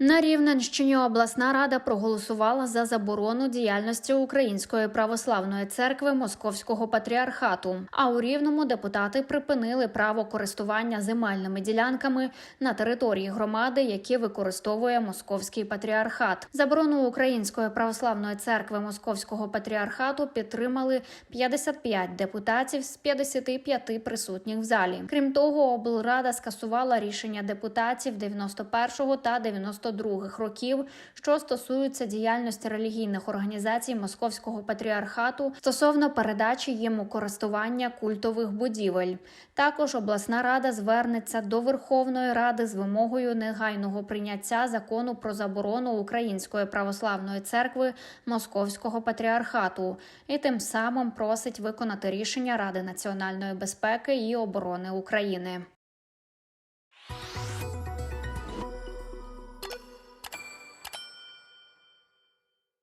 На Рівненщині обласна рада проголосувала за заборону діяльності Української православної церкви Московського патріархату. А у Рівному депутати припинили право користування земельними ділянками на території громади, які використовує Московський патріархат. Заборону Української православної церкви Московського патріархату підтримали 55 депутатів з 55 присутніх в залі. Крім того, облрада скасувала рішення депутатів 91-го та 92-го років, що стосуються діяльності релігійних організацій Московського патріархату стосовно передачі їм у користування культових будівель. Також обласна рада звернеться до Верховної Ради з вимогою негайного прийняття закону про заборону Української православної церкви Московського патріархату і тим самим просить виконати рішення Ради національної безпеки і оборони України.